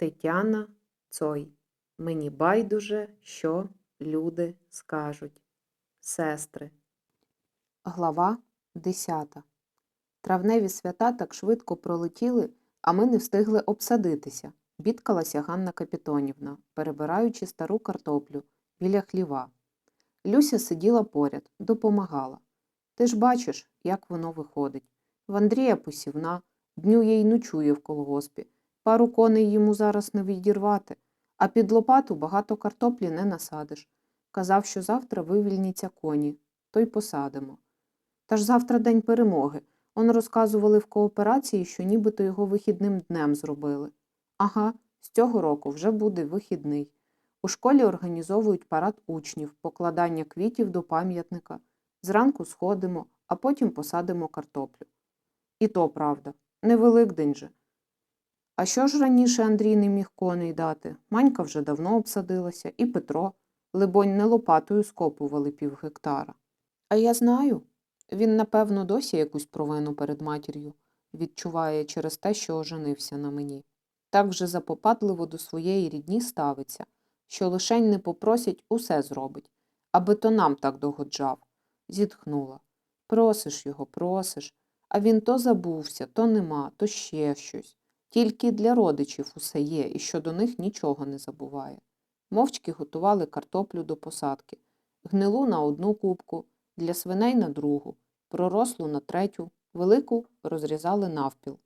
Тетяна Цой. Мені байдуже, що люди скажуть. Сестри. Глава 10. Травневі свята так швидко пролетіли, а ми не встигли обсадитися, бідкалася Ганна Капітонівна, перебираючи стару картоплю біля хліва. Люся сиділа поряд, допомагала. Ти ж бачиш, як воно виходить. В Андрія посівна, дню їй ночує в колгоспі. Пару коней йому зараз не відірвати, а під лопату багато картоплі не насадиш. Казав, що завтра вивільніться коні, то й посадимо. Та ж завтра день перемоги. Он розказували в кооперації, що нібито його вихідним днем зробили. Ага, з цього року вже буде вихідний. У школі організовують парад учнів, покладання квітів до пам'ятника. Зранку сходимо, а потім посадимо картоплю. І то правда, не Великдень же. А що ж раніше Андрій не міг коней дати? Манька вже давно обсадилася, і Петро, либонь, не лопатою скопували пів гектара. А я знаю. Він, напевно, досі якусь провину перед матір'ю відчуває через те, що оженився на мені. Так вже запопадливо до своєї рідні ставиться, що лишень не попросять, усе зробить, аби то нам так догоджав. Зітхнула. Просиш його, просиш, а він то забувся, то нема, то ще щось. Тільки для родичів усе є, і щодо них нічого не забуває. Мовчки готували картоплю до посадки, гнилу на одну кубку, для свиней на другу, пророслу на третю, велику розрізали навпіл.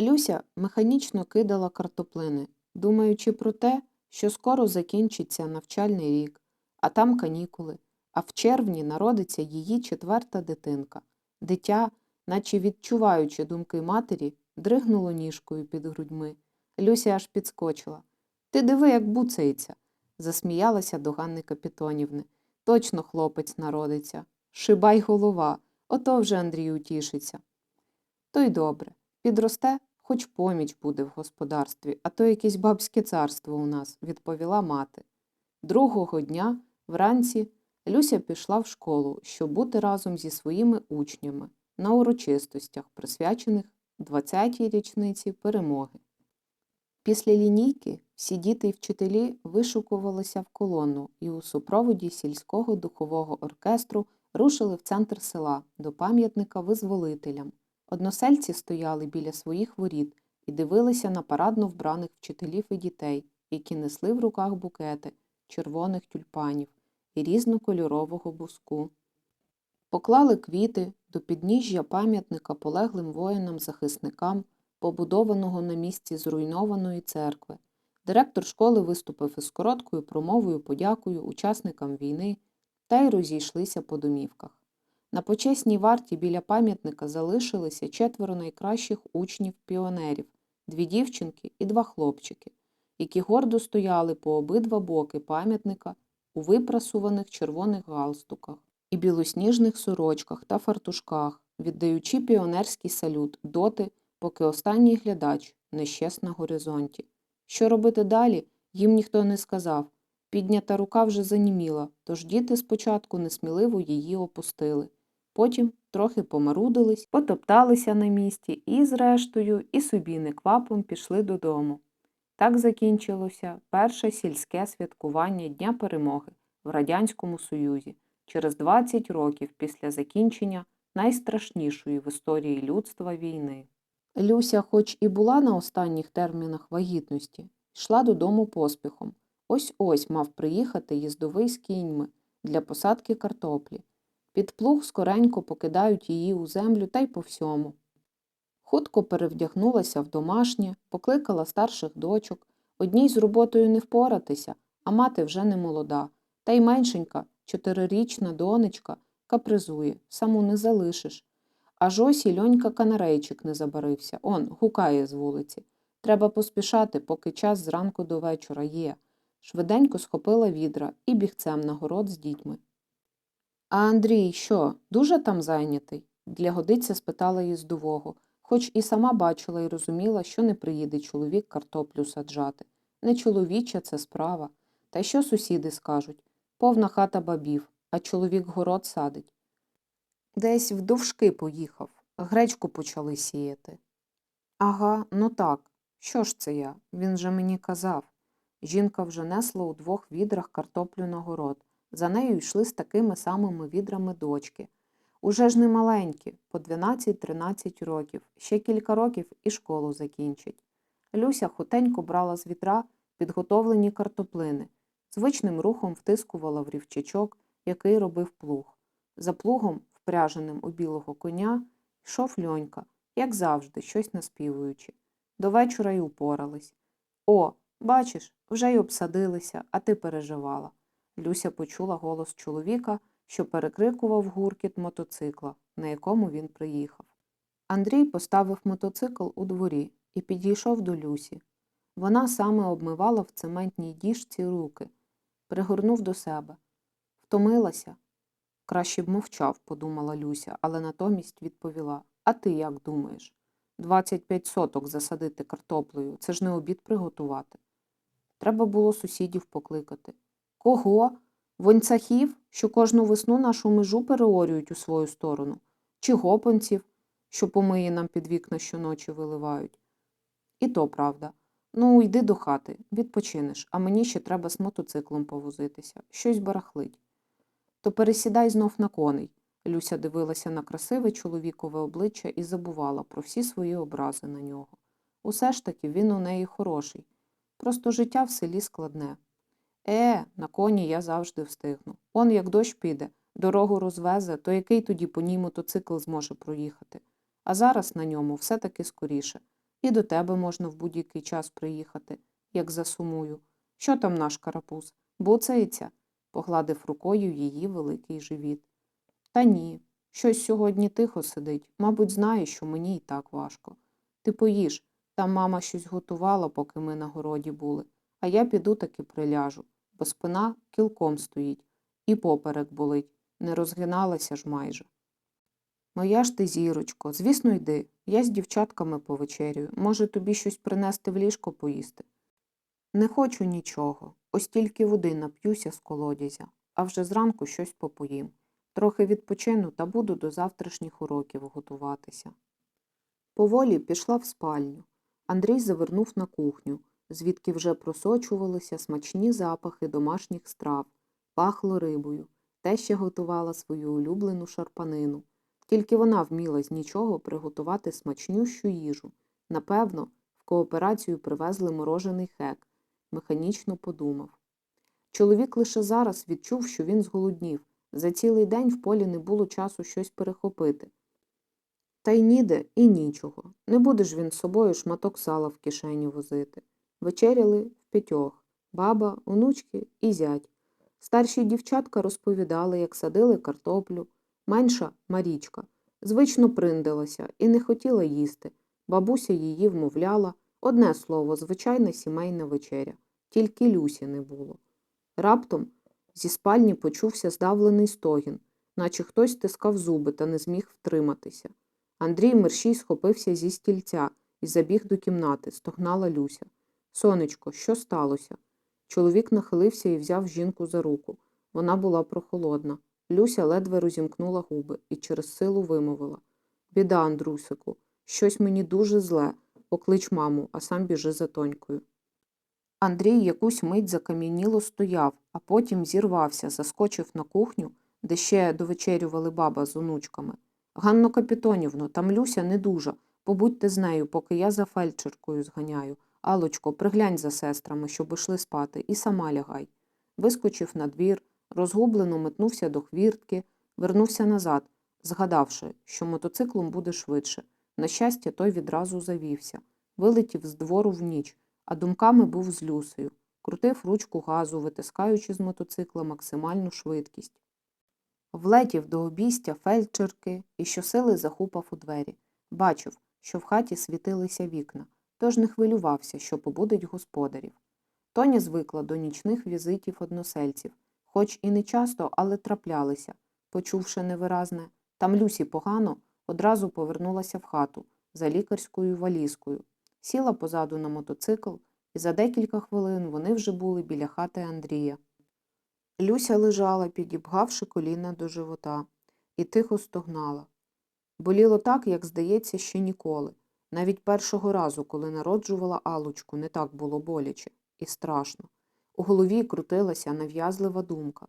Люся механічно кидала картоплини, думаючи про те, що скоро закінчиться навчальний рік, а там канікули, а в червні народиться її четверта дитинка. Дитя, наче відчуваючи думки матері, дригнуло ніжкою під грудьми. Люся аж підскочила. Ти диви, як буцається, засміялася до Ганни Капітонівни. Точно хлопець народиться. Шибай голова, ото вже Андрій утішиться. То й добре. Підросте, хоч поміч буде в господарстві, а то якесь бабське царство у нас, відповіла мати. Другого дня, вранці, Люся пішла в школу, щоб бути разом зі своїми учнями на урочистостях, присвячених 20-й річниці перемоги. Після лінійки всі діти й вчителі вишукувалися в колону і у супроводі сільського духового оркестру рушили в центр села до пам'ятника визволителям. Односельці стояли біля своїх воріт і дивилися на парадно вбраних вчителів і дітей, які несли в руках букети червоних тюльпанів і різнокольорового буску. Поклали квіти до підніжжя пам'ятника полеглим воїнам-захисникам, побудованого на місці зруйнованої церкви. Директор школи виступив із короткою промовою подякою учасникам війни та й розійшлися по домівках. На почесній варті біля пам'ятника залишилися четверо найкращих учнів-піонерів дві дівчинки і два хлопчики, які гордо стояли по обидва боки пам'ятника у випрасуваних червоних галстуках і білосніжних сорочках та фартушках, віддаючи піонерський салют доти, поки останній глядач не щез на горизонті. Що робити далі, їм ніхто не сказав. Піднята рука вже заніміла, тож діти спочатку несміливо її опустили. Потім трохи помарудились, потопталися на місці і, зрештою, і собі неквапом пішли додому. Так закінчилося перше сільське святкування Дня перемоги в Радянському Союзі через 20 років після закінчення найстрашнішої в історії людства війни. Люся, хоч і була на останніх термінах вагітності, йшла додому поспіхом. Ось ось мав приїхати їздовий з кіньми для посадки картоплі. Під плуг скоренько покидають її у землю та й по всьому. Хутко перевдягнулася в домашнє, покликала старших дочок. Одній з роботою не впоратися, а мати вже не молода. Та й меншенька, чотирирічна донечка, капризує, саму не залишиш. Аж ось і льонька канарейчик не забарився. Он, гукає з вулиці. Треба поспішати, поки час зранку до вечора є. Швиденько схопила відра і бігцем на город з дітьми. А Андрій що, дуже там зайнятий? Для годиця спитала їздового, хоч і сама бачила і розуміла, що не приїде чоловік картоплю саджати. Не чоловіча це справа. Та що сусіди скажуть? Повна хата бабів, а чоловік город садить. Десь в довжки поїхав, гречку почали сіяти. Ага, ну так. Що ж це я? Він же мені казав. Жінка вже несла у двох відрах картоплю на город. За нею йшли з такими самими відрами дочки. Уже ж не маленькі, по 12-13 років, ще кілька років і школу закінчить. Люся хутенько брала з вітра підготовлені картоплини, звичним рухом втискувала в рівчачок, який робив плуг. За плугом, впряженим у білого коня, йшов льонька, як завжди, щось наспівуючи. До вечора й упорались. О, бачиш, вже й обсадилися, а ти переживала. Люся почула голос чоловіка, що перекрикував гуркіт мотоцикла, на якому він приїхав. Андрій поставив мотоцикл у дворі і підійшов до Люсі. Вона саме обмивала в цементній діжці руки, пригорнув до себе. Втомилася. Краще б мовчав, подумала Люся, але натомість відповіла А ти як думаєш? 25 соток засадити картоплею це ж не обід приготувати. Треба було сусідів покликати. Кого? Воньцахів, що кожну весну нашу межу переорюють у свою сторону, чи гопанців, що помиї нам під вікна щоночі виливають. І то правда. Ну, йди до хати, відпочинеш, а мені ще треба з мотоциклом повозитися, щось барахлить. То пересідай знов на коней. Люся дивилася на красиве чоловікове обличчя і забувала про всі свої образи на нього. Усе ж таки він у неї хороший. Просто життя в селі складне. Е, на коні я завжди встигну. Он як дощ піде, дорогу розвезе, то який тоді по ній мотоцикл зможе проїхати. А зараз на ньому все таки скоріше. І до тебе можна в будь-який час приїхати, як засумую. Що там наш карапуз? Буцається? погладив рукою її великий живіт. Та ні, щось сьогодні тихо сидить. Мабуть, знає, що мені і так важко. Ти поїж, там мама щось готувала, поки ми на городі були, а я піду таки приляжу, бо спина кілком стоїть, і поперек болить, не розгиналася ж майже. Моя ж ти, зірочко, звісно, йди. Я з дівчатками повечерюю. Може, тобі щось принести в ліжко поїсти? Не хочу нічого, ось тільки води нап'юся з колодязя, а вже зранку щось попоїм. Трохи відпочину та буду до завтрашніх уроків готуватися. Поволі пішла в спальню. Андрій завернув на кухню, звідки вже просочувалися смачні запахи домашніх страв, пахло рибою. Теща готувала свою улюблену шарпанину. Тільки вона вміла з нічого приготувати смачнющу їжу. Напевно, в кооперацію привезли морожений хек, механічно подумав. Чоловік лише зараз відчув, що він зголоднів. За цілий день в полі не було часу щось перехопити. Та й ніде і нічого. Не буде ж він з собою шматок сала в кишені возити. Вечеряли в п'ятьох баба, онучки і зять. Старші дівчатка розповідали, як садили картоплю. Менша Марічка звично приндилася і не хотіла їсти. Бабуся її вмовляла. Одне слово, звичайна сімейна вечеря. Тільки Люсі не було. Раптом зі спальні почувся здавлений стогін, наче хтось стискав зуби та не зміг втриматися. Андрій мерщій схопився зі стільця і забіг до кімнати, стогнала Люся. Сонечко, що сталося? Чоловік нахилився і взяв жінку за руку. Вона була прохолодна. Люся ледве розімкнула губи і через силу вимовила Біда, Андрусику, щось мені дуже зле. Поклич маму, а сам біжи за тонькою. Андрій якусь мить закам'яніло стояв, а потім зірвався, заскочив на кухню, де ще довечерювали баба з онучками. Ганно Капітонівно, там Люся не дуже. Побудьте з нею, поки я за фельдшеркою зганяю. Алочко, приглянь за сестрами, щоб ішли спати, і сама лягай. Вискочив на двір, розгублено метнувся до хвіртки, вернувся назад, згадавши, що мотоциклом буде швидше. На щастя, той відразу завівся, вилетів з двору в ніч, а думками був з Люсею, крутив ручку газу, витискаючи з мотоцикла максимальну швидкість. Влетів до обійстя фельдшерки і щосили захупав у двері. Бачив, що в хаті світилися вікна, тож не хвилювався, що побудить господарів. Тоня звикла до нічних візитів односельців, хоч і не часто, але траплялися. Почувши невиразне там Люсі погано, одразу повернулася в хату за лікарською валізкою, сіла позаду на мотоцикл, і за декілька хвилин вони вже були біля хати Андрія. Люся лежала, підібгавши коліна до живота, і тихо стогнала. Боліло так, як здається, ще ніколи. Навіть першого разу, коли народжувала Алочку, не так було боляче і страшно. У голові крутилася нав'язлива думка.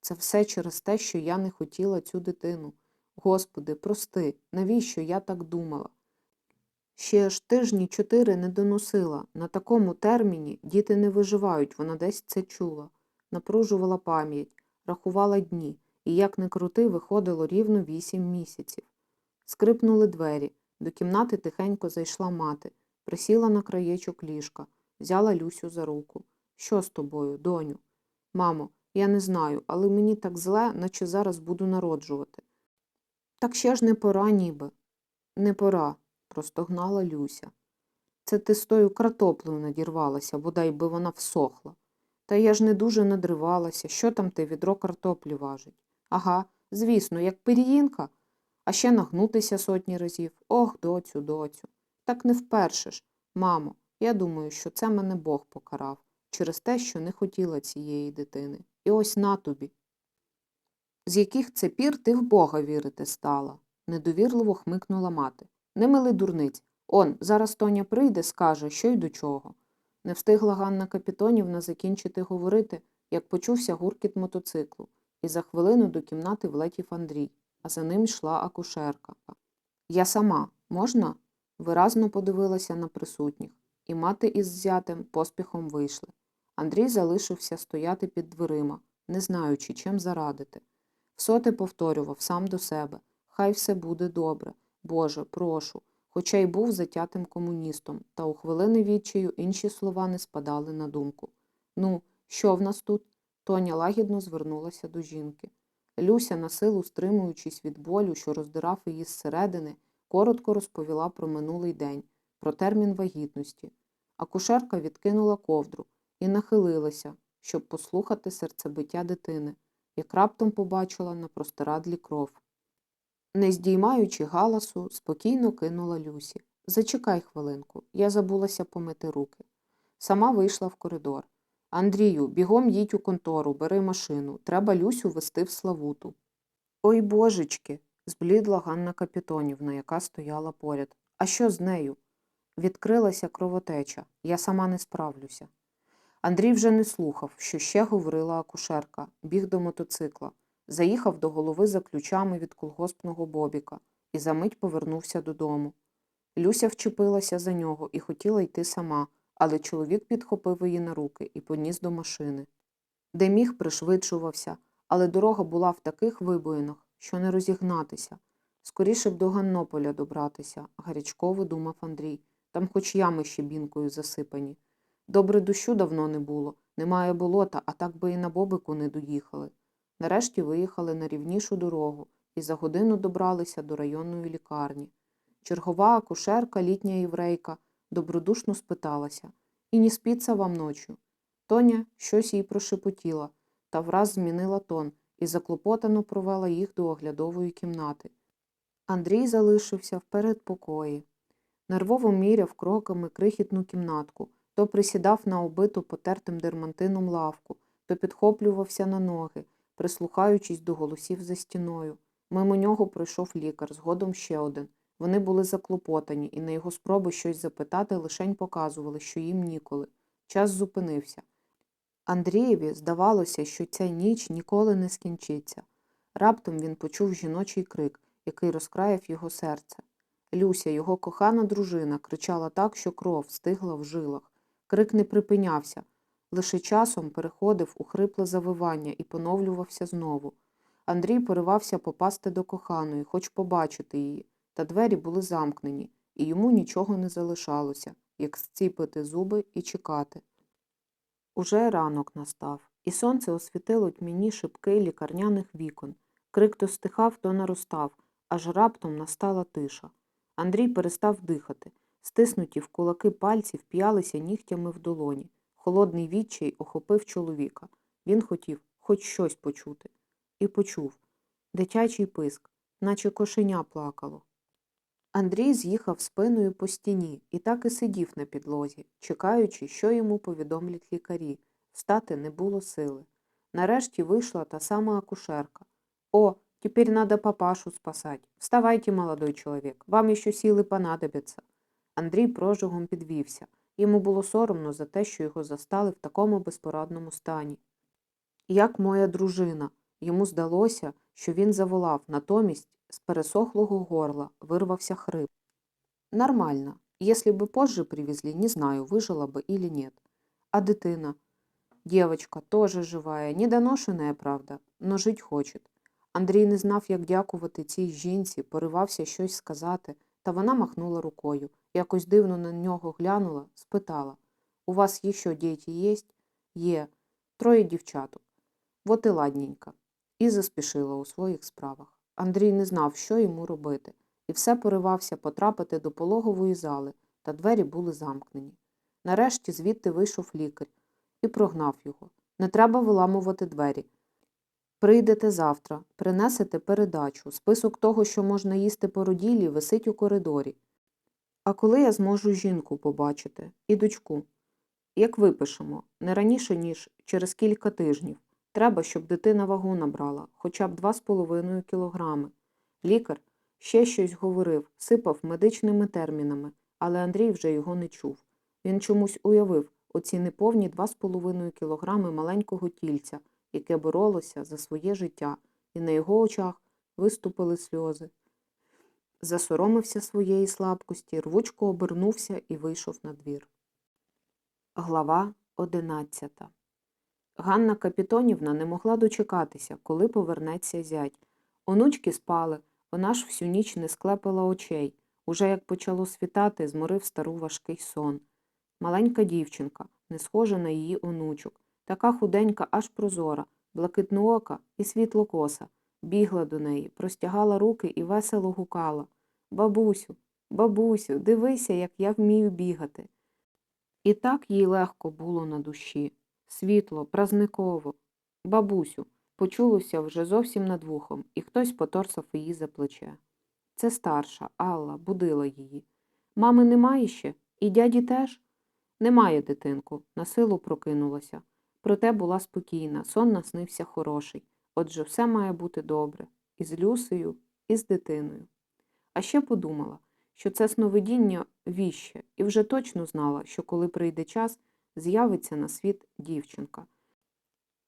Це все через те, що я не хотіла цю дитину. Господи, прости, навіщо я так думала? Ще аж тижні чотири не доносила. На такому терміні діти не виживають, вона десь це чула. Напружувала пам'ять, рахувала дні, і як не крути, виходило рівно вісім місяців. Скрипнули двері. До кімнати тихенько зайшла мати, присіла на краєчок ліжка, взяла Люсю за руку. Що з тобою, доню? Мамо, я не знаю, але мені так зле, наче зараз буду народжувати. Так ще ж не пора ніби. Не пора, простогнала Люся. Це ти з тою картоплею надірвалася, бодай би вона всохла. Та я ж не дуже надривалася, що там те відро картоплі важить. Ага, звісно, як пиріїнка, а ще нагнутися сотні разів. Ох, доцю, доцю. Так не вперше ж. Мамо, я думаю, що це мене Бог покарав через те, що не хотіла цієї дитини. І ось на тобі. З яких це пір ти в Бога вірити стала? недовірливо хмикнула мати. Не мили дурниць. Он, зараз Тоня прийде, скаже, що й до чого. Не встигла Ганна Капітонівна закінчити говорити, як почувся гуркіт мотоциклу, і за хвилину до кімнати влетів Андрій, а за ним йшла акушерка. Я сама, можна? Виразно подивилася на присутніх, і мати із зятем поспіхом вийшли. Андрій залишився стояти під дверима, не знаючи, чим зарадити. Всоти повторював сам до себе Хай все буде добре. Боже, прошу. Хоча й був затятим комуністом, та у хвилини відчаю інші слова не спадали на думку. Ну, що в нас тут? Тоня лагідно звернулася до жінки. Люся, на силу стримуючись від болю, що роздирав її зсередини, коротко розповіла про минулий день, про термін вагітності. Акушерка відкинула ковдру і нахилилася, щоб послухати серцебиття дитини, як раптом побачила на простирадлі кров. Не здіймаючи галасу, спокійно кинула Люсі. Зачекай хвилинку, я забулася помити руки. Сама вийшла в коридор. Андрію, бігом їдь у контору, бери машину. Треба Люсю вести в Славуту. Ой божечки, зблідла Ганна Капітонівна, яка стояла поряд. А що з нею? Відкрилася кровотеча. Я сама не справлюся. Андрій вже не слухав, що ще говорила акушерка, біг до мотоцикла, заїхав до голови за ключами від колгоспного бобіка і за мить повернувся додому. Люся вчепилася за нього і хотіла йти сама, але чоловік підхопив її на руки і поніс до машини. Де міг пришвидшувався, але дорога була в таких вибоїнах, що не розігнатися. Скоріше б до Ганнополя добратися, гарячково думав Андрій. Там хоч ями щебінкою засипані. Добре дощу давно не було, немає болота, а так би і на бобику не доїхали. Нарешті виїхали на рівнішу дорогу і за годину добралися до районної лікарні. Чергова акушерка, літня єврейка, добродушно спиталася І не спіться вам ночю. Тоня щось їй прошепотіла, та враз змінила тон і заклопотано провела їх до оглядової кімнати. Андрій залишився в передпокої. Нервово міряв кроками крихітну кімнатку, то присідав на обиту потертим дермантином лавку, то підхоплювався на ноги, прислухаючись до голосів за стіною. Мимо нього пройшов лікар, згодом ще один. Вони були заклопотані, і на його спроби щось запитати лишень показували, що їм ніколи. Час зупинився. Андрієві здавалося, що ця ніч ніколи не скінчиться. Раптом він почув жіночий крик, який розкраяв його серце. Люся, його кохана дружина, кричала так, що кров стигла в жилах. Крик не припинявся, лише часом переходив у хрипле завивання і поновлювався знову. Андрій поривався попасти до коханої, хоч побачити її, та двері були замкнені, і йому нічого не залишалося, як зціпити зуби і чекати. Уже ранок настав, і сонце освітило тьмяні шибки лікарняних вікон. Крик то стихав, то наростав, аж раптом настала тиша. Андрій перестав дихати. Стиснуті в кулаки пальці вп'ялися нігтями в долоні. Холодний відчай охопив чоловіка. Він хотів хоч щось почути. І почув дитячий писк, наче кошеня плакало. Андрій з'їхав спиною по стіні і так і сидів на підлозі, чекаючи, що йому повідомлять лікарі. Встати не було сили. Нарешті вийшла та сама акушерка. О, теперь надо папашу спасать. Вставайте, молодой человек, вам еще силы понадобятся. Андрій прожигом підвівся. Йому було соромно за те, що його застали в такому безпорадному стані. Як моя дружина. Йому здалося, що він заволав, натомість з пересохлого горла вирвався хрип. Нормально. Если бы позже привезли, не знаю, выжила бы или нет. А дитина? Девочка тоже живая, недоношенная, правда, но жить хочет. Андрій не знав, як дякувати цій жінці, поривався щось сказати, та вона махнула рукою, якось дивно на нього глянула, спитала У вас еще дети есть? Є. Троє дівчаток. Вот і ладненько. І заспішила у своїх справах. Андрій не знав, що йому робити, і все поривався потрапити до пологової зали, та двері були замкнені. Нарешті звідти вийшов лікар і прогнав його. Не треба виламувати двері. Прийдете завтра, принесете передачу. Список того, що можна їсти породіллі, висить у коридорі. А коли я зможу жінку побачити і дочку? Як випишемо, не раніше, ніж через кілька тижнів. Треба, щоб дитина вагу набрала, хоча б 2,5 кілограми. Лікар ще щось говорив, сипав медичними термінами, але Андрій вже його не чув. Він чомусь уявив оці неповні 2,5 кілограми маленького тільця, яке боролося за своє життя, і на його очах виступили сльози. Засоромився своєї слабкості, рвучко обернувся і вийшов на двір. Глава одинадцята Ганна Капітонівна не могла дочекатися, коли повернеться зять. Онучки спали, вона ж всю ніч не склепила очей. Уже як почало світати, зморив стару важкий сон. Маленька дівчинка, не схожа на її онучок, така худенька, аж прозора, блакитноока і світлокоса, бігла до неї, простягала руки і весело гукала Бабусю, бабусю, дивися, як я вмію бігати. І так їй легко було на душі. Світло, празниково. Бабусю, почулося вже зовсім над вухом, і хтось поторсав її за плече. Це старша, Алла, будила її. Мами немає ще? І дяді теж? Немає, дитинку, на силу прокинулася. Проте була спокійна, сон наснився хороший. Отже, все має бути добре. І з Люсею, і з дитиною. А ще подумала, що це сновидіння віще, і вже точно знала, що коли прийде час, з'явиться на світ дівчинка.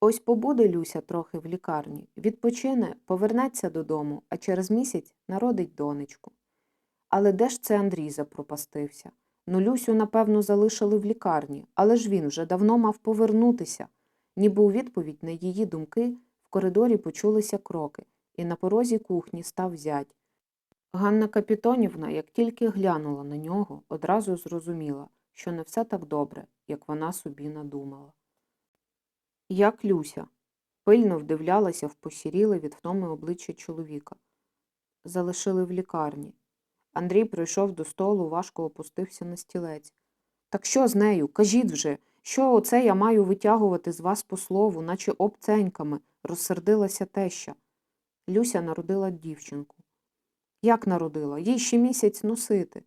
Ось побуде Люся трохи в лікарні, відпочине, повернеться додому, а через місяць народить донечку. Але де ж це Андрій запропастився? Ну, Люсю, напевно, залишили в лікарні, але ж він вже давно мав повернутися. Ніби у відповідь на її думки в коридорі почулися кроки, і на порозі кухні став зять. Ганна Капітонівна, як тільки глянула на нього, одразу зрозуміла, що не все так добре, як вона собі надумала. Як Люся пильно вдивлялася в посіріле від втоми обличчя чоловіка. Залишили в лікарні. Андрій прийшов до столу, важко опустився на стілець. Так що з нею? Кажіть вже, що оце я маю витягувати з вас по слову, наче обценьками, розсердилася теща. Люся народила дівчинку. Як народила? Їй ще місяць носити.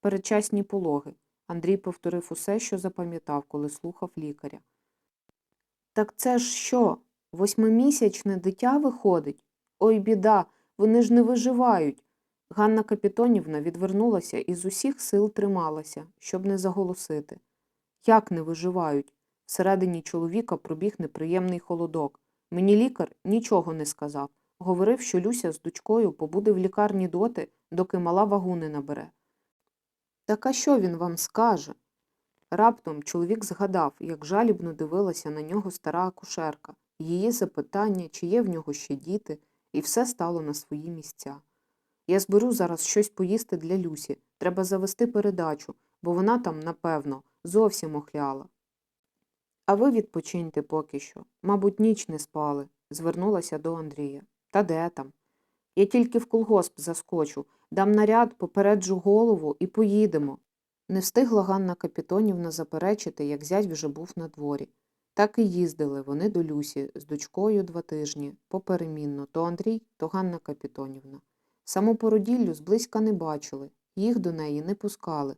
Передчасні пологи. Андрій повторив усе, що запам'ятав, коли слухав лікаря. Так це ж що? Восьмимісячне дитя виходить? Ой, біда, вони ж не виживають. Ганна Капітонівна відвернулася і з усіх сил трималася, щоб не заголосити. Як не виживають? Всередині чоловіка пробіг неприємний холодок. Мені лікар нічого не сказав. Говорив, що Люся з дочкою побуде в лікарні доти, доки мала вагу не набере. Так а що він вам скаже? Раптом чоловік згадав, як жалібно дивилася на нього стара акушерка, її запитання, чи є в нього ще діти, і все стало на свої місця. Я зберу зараз щось поїсти для Люсі. Треба завести передачу, бо вона там, напевно, зовсім охляла. А ви відпочиньте поки що. Мабуть, ніч не спали, звернулася до Андрія. Та де там? Я тільки в колгосп заскочу, дам наряд, попереджу голову і поїдемо. Не встигла Ганна Капітонівна заперечити, як зять вже був на дворі. Так і їздили вони до Люсі з дочкою два тижні, поперемінно, то Андрій, то Ганна Капітонівна. Саму породіллю зблизька не бачили, їх до неї не пускали,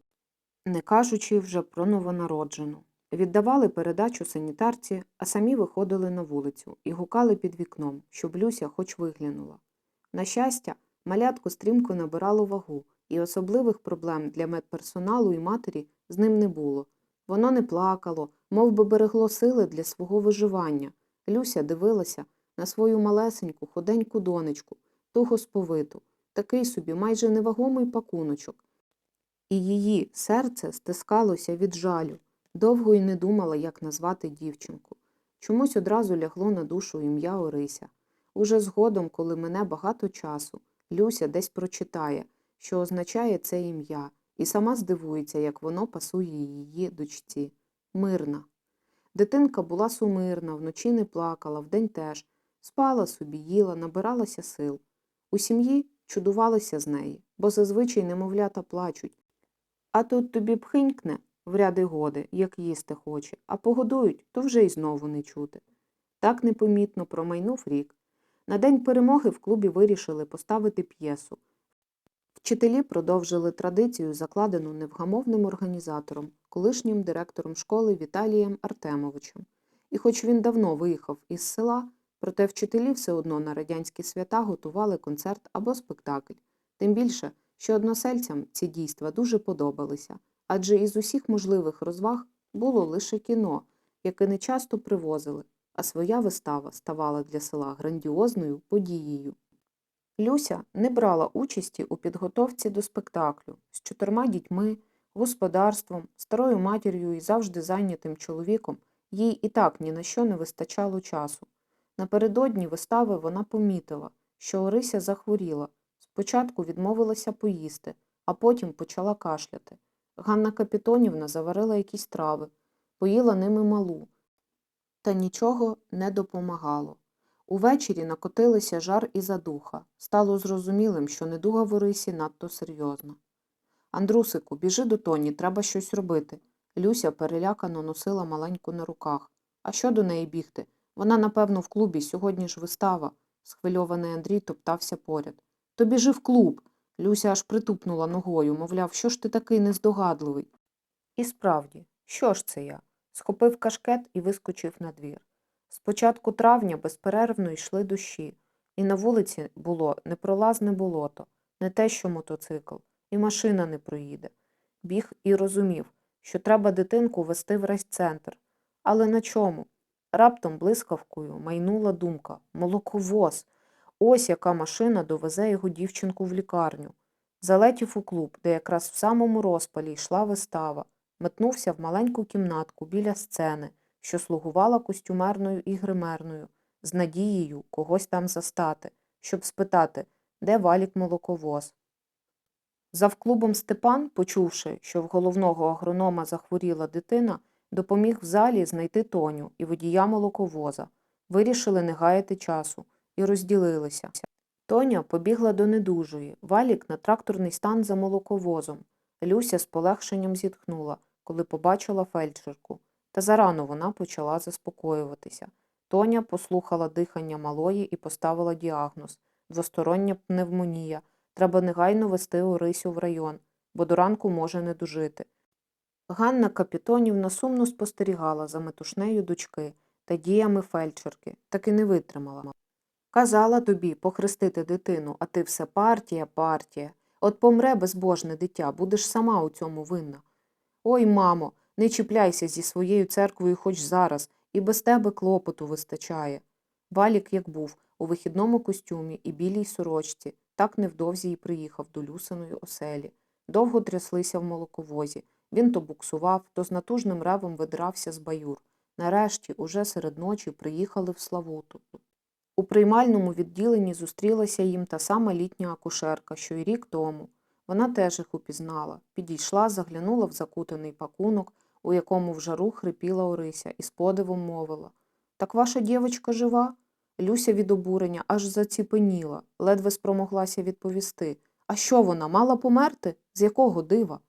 не кажучи вже про новонароджену. Віддавали передачу санітарці, а самі виходили на вулицю і гукали під вікном, щоб Люся хоч виглянула. На щастя, малятко стрімко набирало вагу і особливих проблем для медперсоналу і матері з ним не було. Воно не плакало, мов би берегло сили для свого виживання. Люся дивилася на свою малесеньку, худеньку донечку, туго сповиту, такий собі майже невагомий пакуночок. І її серце стискалося від жалю. Довго й не думала, як назвати дівчинку. Чомусь одразу лягло на душу ім'я Орися. Уже згодом, коли мине багато часу, Люся десь прочитає, що означає це ім'я, і сама здивується, як воно пасує її дочці. Мирна. Дитинка була сумирна, вночі не плакала, вдень теж, спала собі, їла, набиралася сил. У сім'ї чудувалися з неї, бо зазвичай немовлята плачуть. А тут тобі пхинькне в ряди годи, як їсти хоче, а погодують, то вже й знову не чути. Так непомітно промайнув рік. На день перемоги в клубі вирішили поставити п'єсу. Вчителі продовжили традицію, закладену невгамовним організатором, колишнім директором школи Віталієм Артемовичем. І хоч він давно виїхав із села, проте вчителі все одно на радянські свята готували концерт або спектакль. Тим більше, що односельцям ці дійства дуже подобалися, адже із усіх можливих розваг було лише кіно, яке не часто привозили, а своя вистава ставала для села грандіозною подією. Люся не брала участі у підготовці до спектаклю з чотирма дітьми, господарством, старою матір'ю і завжди зайнятим чоловіком їй і так ні на що не вистачало часу. Напередодні вистави вона помітила, що Орися захворіла. Спочатку відмовилася поїсти, а потім почала кашляти. Ганна Капітонівна заварила якісь трави, поїла ними малу, та нічого не допомагало. Увечері накотилися жар і задуха. Стало зрозумілим, що недуга в Орисі надто серйозна. Андрусику, біжи до Тоні, треба щось робити. Люся перелякано носила маленьку на руках. А що до неї бігти? Вона, напевно, в клубі, сьогодні ж вистава. Схвильований Андрій топтався поряд. То біжи в клуб. Люся аж притупнула ногою, мовляв, що ж ти такий нездогадливий. І справді, що ж це я? Схопив кашкет і вискочив на двір. З травня безперервно йшли дощі, і на вулиці було непролазне болото, не те, що мотоцикл, і машина не проїде. Біг і розумів, що треба дитинку вести в райцентр. Але на чому? Раптом блискавкою майнула думка молоковоз. Ось яка машина довезе його дівчинку в лікарню. Залетів у клуб, де якраз в самому розпалі йшла вистава, метнувся в маленьку кімнатку біля сцени, що слугувала костюмерною і гримерною, з надією когось там застати, щоб спитати, де валік молоковоз. Завклубом Степан, почувши, що в головного агронома захворіла дитина, допоміг в залі знайти Тоню і водія молоковоза. Вирішили не гаяти часу і розділилися. Тоня побігла до недужої, валік на тракторний стан за молоковозом. Люся з полегшенням зітхнула, коли побачила фельдшерку. Та зарано вона почала заспокоюватися. Тоня послухала дихання малої і поставила діагноз двостороння пневмонія. Треба негайно вести Орисю в район, бо до ранку може не дожити. Ганна Капітонівна сумно спостерігала за метушнею дочки та діями фельдшерки, так і не витримала. Казала тобі похрестити дитину, а ти все партія, партія. От помре безбожне дитя, будеш сама у цьому винна. Ой, мамо, не чіпляйся зі своєю церквою хоч зараз, і без тебе клопоту вистачає. Валік, як був, у вихідному костюмі і білій сорочці, так невдовзі й приїхав до Люсиної оселі. Довго тряслися в молоковозі. Він то буксував, то з натужним ревом видирався з баюр. Нарешті, уже серед ночі, приїхали в Славуту. У приймальному відділенні зустрілася їм та сама літня акушерка, що й рік тому. Вона теж їх упізнала, підійшла, заглянула в закутаний пакунок, у якому в жару хрипіла Орися, і з подивом мовила. Так ваша дівочка жива? Люся від обурення аж заціпеніла, ледве спромоглася відповісти. А що вона, мала померти? З якого дива?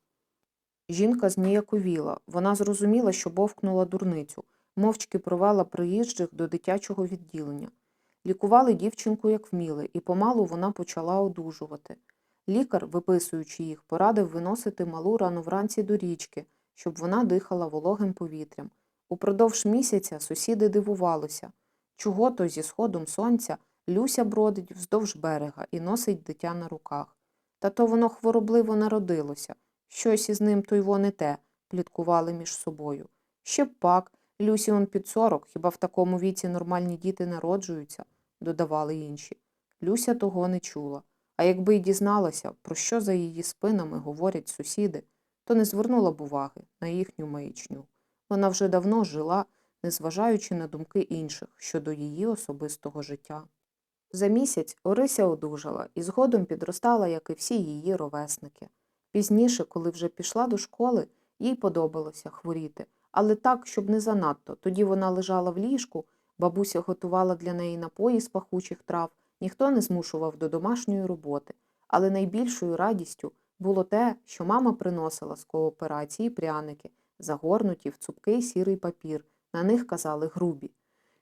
Жінка зніяковіла. Вона зрозуміла, що бовкнула дурницю, мовчки провела приїжджих до дитячого відділення. Лікували дівчинку, як вміли, і помалу вона почала одужувати. Лікар, виписуючи їх, порадив виносити малу рано вранці до річки, щоб вона дихала вологим повітрям. Упродовж місяця сусіди дивувалися, чого то зі сходом сонця Люся бродить вздовж берега і носить дитя на руках. Та то воно хворобливо народилося. Щось із ним то й во не те, пліткували між собою. Ще б пак, Люсі он під сорок, хіба в такому віці нормальні діти народжуються, додавали інші. Люся того не чула. А якби й дізналася, про що за її спинами говорять сусіди, то не звернула б уваги на їхню маячню. Вона вже давно жила, незважаючи на думки інших щодо її особистого життя. За місяць Орися одужала і згодом підростала, як і всі її ровесники. Пізніше, коли вже пішла до школи, їй подобалося хворіти, але так, щоб не занадто. Тоді вона лежала в ліжку, бабуся готувала для неї напої з пахучих трав, ніхто не змушував до домашньої роботи. Але найбільшою радістю було те, що мама приносила з кооперації пряники, загорнуті в цупкий сірий папір, на них казали грубі.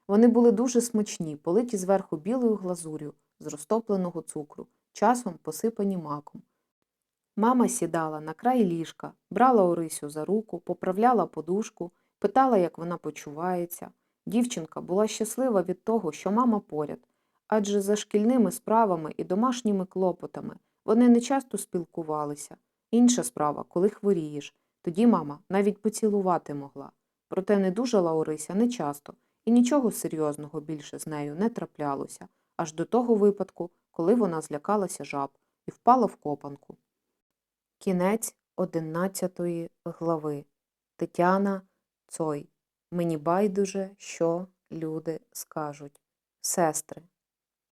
Вони були дуже смачні, политі зверху білою глазур'ю з розтопленого цукру, часом посипані маком. Мама сідала на край ліжка, брала Орисю за руку, поправляла подушку, питала, як вона почувається. Дівчинка була щаслива від того, що мама поряд, адже за шкільними справами і домашніми клопотами вони не часто спілкувалися. Інша справа, коли хворієш, тоді мама навіть поцілувати могла. Проте не дужала Орися не часто, і нічого серйозного більше з нею не траплялося, аж до того випадку, коли вона злякалася жаб і впала в копанку. Кінець одинадцятої глави. Тетяна Цой. Мені байдуже, що люди скажуть. Сестри.